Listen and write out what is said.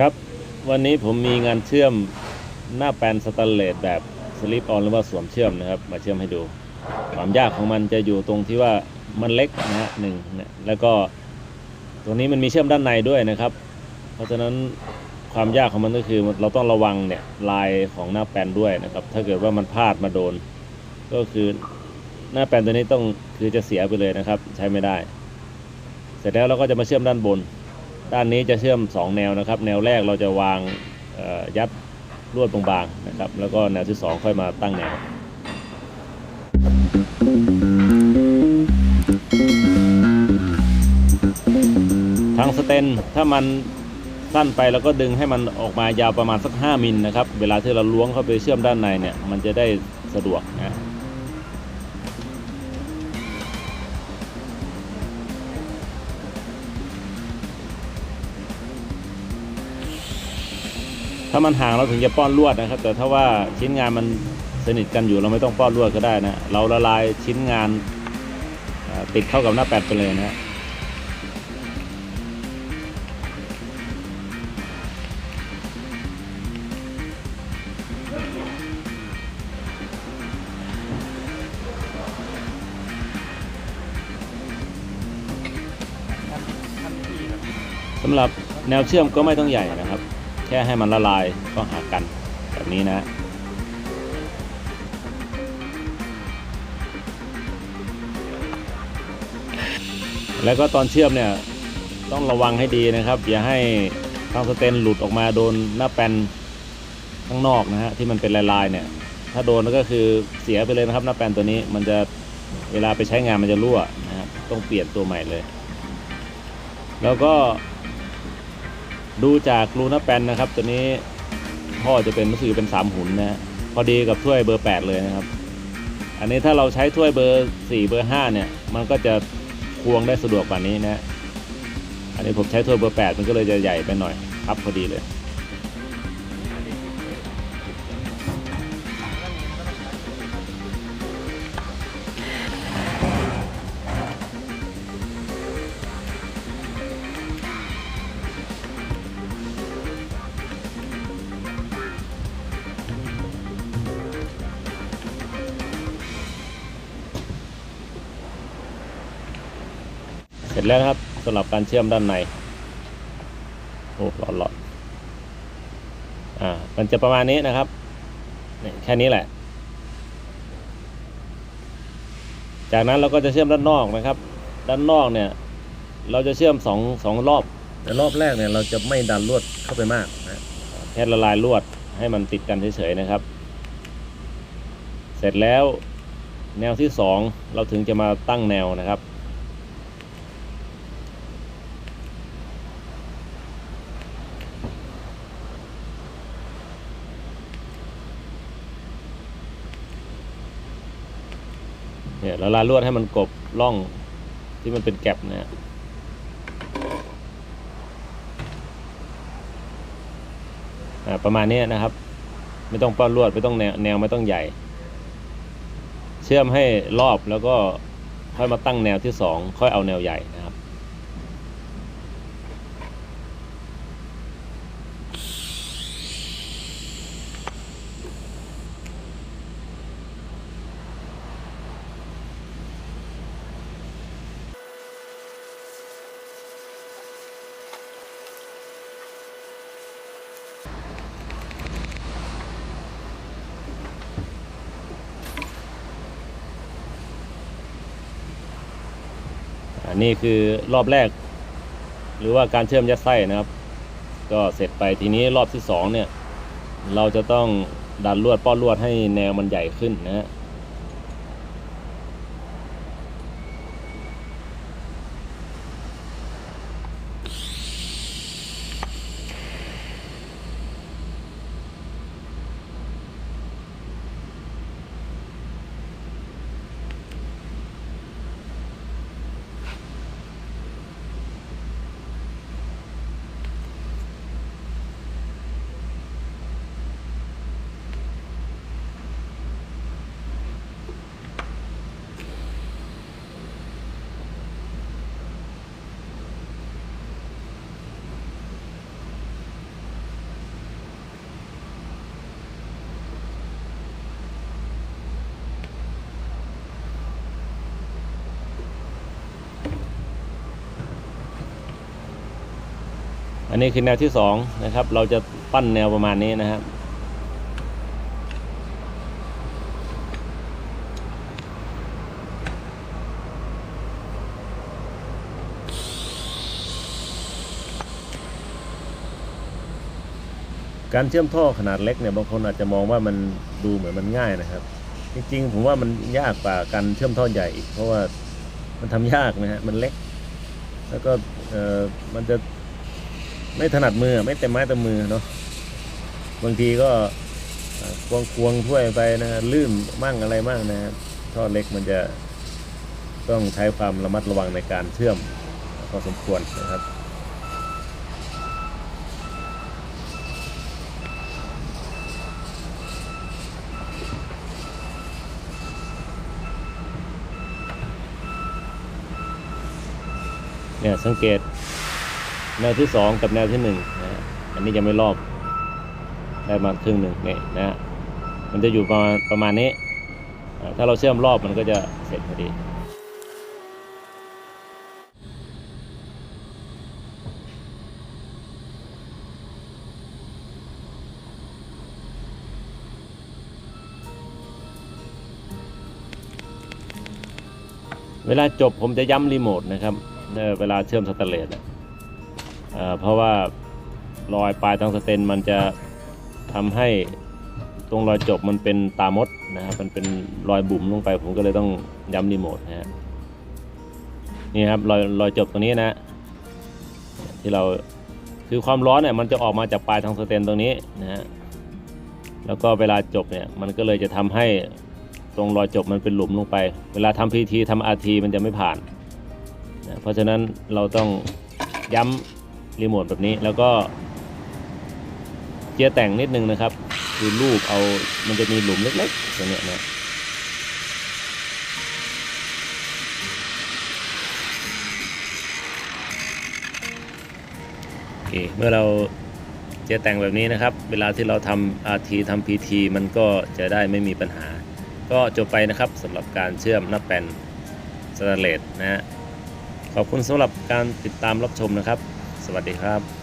ครับวันนี้ผมมีงานเชื่อมหน้าแปลนสแตนเลสแบบสลิปออนหรือว่าสวมเชื่อมนะครับ มาเชื่อมให้ดู ความยากของมันจะอยู่ตรงที่ว่ามันเล็กนะฮะหนึ่งนะแล้วก็ตรงนี้มันมีเชื่อมด้านในด้วยนะครับ เพราะฉะนั้นความยากของมันก็คือเราต้องระวังเนี่ยลายของหน้าแปลนด้วยนะครับ ถ้าเกิดว่ามันพลาดมาโดน ก็คือหน้าแปลนตัวนี้ต้องคือจะเสียไปเลยนะครับ ใช้ไม่ได้ เสร็จแล้วเราก็จะมาเชื่อมด้านบน ด้านนี้จะเชื่อม 2 แนวนะครับ แนวแรกเราจะวางยัดลวดบางๆนะครับ แล้วก็แนวที่ 2 ค่อยมาตั้งแนวทางสเตนถ้ามันสั้นไปแล้วก็ดึงให้มันออกมายาวประมาณสัก 5 มิลนะครับ เวลาที่เราล้วงเข้าไปเชื่อมด้านในเนี่ย มันจะได้สะดวกนะ ถ้ามันห่างเราถึงจะป้อนลวดนะครับ แต่ถ้าว่าชิ้นงานมันสนิทกันอยู่เราไม่ต้องป้อนลวดก็ได้นะเราละลายชิ้นงานติดเข้ากับหน้าแปดไปเลยนะฮะสำหรับแนวเชื่อมก็ไม่ต้องใหญ่ แค่ให้มันละลายก็หากันแบบนี้นะ แล้วก็ตอนเชื่อมเนี่ยต้องระวังให้ดีนะครับ อย่าให้ทางสเตนหลุดออกมาโดนหน้าแปนข้างนอกนะฮะที่มันเป็นลายๆเนี่ย ถ้าโดนก็คือเสียไปเลยนะครับ หน้าแปนตัวนี้มันจะเวลาไปใช้งานมันจะรั่วนะครับต้องเปลี่ยนตัวใหม่เลย แล้วก็ ดูจากรูน้าแปนนะครับ ตัวนี้พ่อจะเป็นรู้สึกเป็นสามหุ่นนะฮะพอดีกับถ้วยเบอร์แปดเลยนะครับ อันนี้ถ้าเราใช้ถ้วยเบอร์สี่เบอร์ห้าเนี่ย มันก็จะควงได้สะดวกกว่านี้นะ อันนี้ผมใช้ถ้วยเบอร์แปดมันก็เลยจะใหญ่ไปหน่อยครับพอดีเลย ร็จแล้วนะครับสำหรับการเชื่อมด้านในโอ้หลอดหลอดอ่ามันจะประมาณนี้นะครับเนี่ยแค่นี้แหละ จากนั้นเราก็จะเชื่อมด้านนอกนะครับ ด้านนอกเนี่ย เราจะเชื่อมสองสองรอบ แต่รอบแรกเนี่ยเราจะไม่ดันลวดเข้าไปมากนะแค่ละลายลวดให้มันติดกันเฉยๆนะครับ เสร็จแล้วแนวที่สองเราถึงจะมาตั้งแนวนะครับ เนี่ยละลาลวดให้มันกบร่องที่มันเป็นแก็บนะฮะอ่ยประมาณนี้นะครับ ไม่ต้องป้อนลวดไม่ต้องแนวแนวไม่ต้องใหญ่ เชื่อมให้รอบแล้วก็ค่อยมาตั้งแนวที่สองค่อยเอาแนวใหญ่นะครับ อันนี้คือรอบแรก หรือว่าการเชื่อมยัดไส้นะครับ ก็เสร็จไปทีนี้รอบที่สองเนี่ย เราจะต้องดันลวดป้อนลวดให้แนวมันใหญ่ขึ้นนะฮะ อันนี้คือแนวที่สองนะครับ เราจะปั้นแนวประมาณนี้นะครับ การเชื่อมท่อขนาดเล็กเนี่ยบางคนอาจจะมองว่ามันดูเหมือนมันง่ายนะครับ จริงๆ ผมว่ามันยากกว่าการเชื่อมท่อใหญ่อีกเพราะว่ามันทำยากนะฮะมันเล็ก แล้วก็เออมันจะ ไม่ถนัดมือไม่เต็มไม้เต็มมือเนาะบางทีก็ควงควงถ้วยไปนะลื่นมั่งอะไรมั่งนะฮะท่อเล็กมันจะต้องใช้ความระมัดระวังในการเชื่อมพอสมควรนะครับเนี่ยสังเกต แนวที่สองกับแนวที่หนึ่งนะอันนี้ยังไม่รอบได้มาครึ่งหนึ่งนี่นะฮะมันจะอยู่ประมาณประมาณนี้ ถ้าเราเชื่อมรอบมันก็จะเสร็จพอดีเวลาจบผมจะย้ำรีโมทนะครับ เวลาเชื่อมสแตนเลสอะ เพราะว่ารอยปลายทางสเตนมันจะทำให้ตรงรอยจบมันเป็นตามดนะครับมันเป็นรอยบุ๋มลงไป ผมก็เลยต้องย้ำรีโมทนะฮะนี่ครับรอยรอยจบตรงนี้นะที่เราคือความร้อนเนี่ยมันจะออกมาจากปลายทางสเตนตรงนี้นะฮะแล้วก็เวลาจบเนี่ยมันก็เลยจะทำให้ตรงรอยจบมันเป็นหลุมลงไป เวลาทำพีทีทำอาทีมันจะไม่ผ่านนะเพราะฉะนั้นเราต้องย้ำ รีโมทแบบนี้แล้วก็เจียแต่งนิดนึงนะครับ คือรูปเอามันจะมีหลุมเล็กๆตรงเนี้ยนะโอเคเมื่อเราเจียแต่งแบบนี้นะครับ เวลาที่เราทำ RT ทำ PT มันก็จะได้ไม่มีปัญหา ก็จบไปนะครับสำหรับการเชื่อมหน้าแปนสแตนเลสนะฮะขอบคุณสำหรับการติดตามรับชมนะครับ วัสดีครับ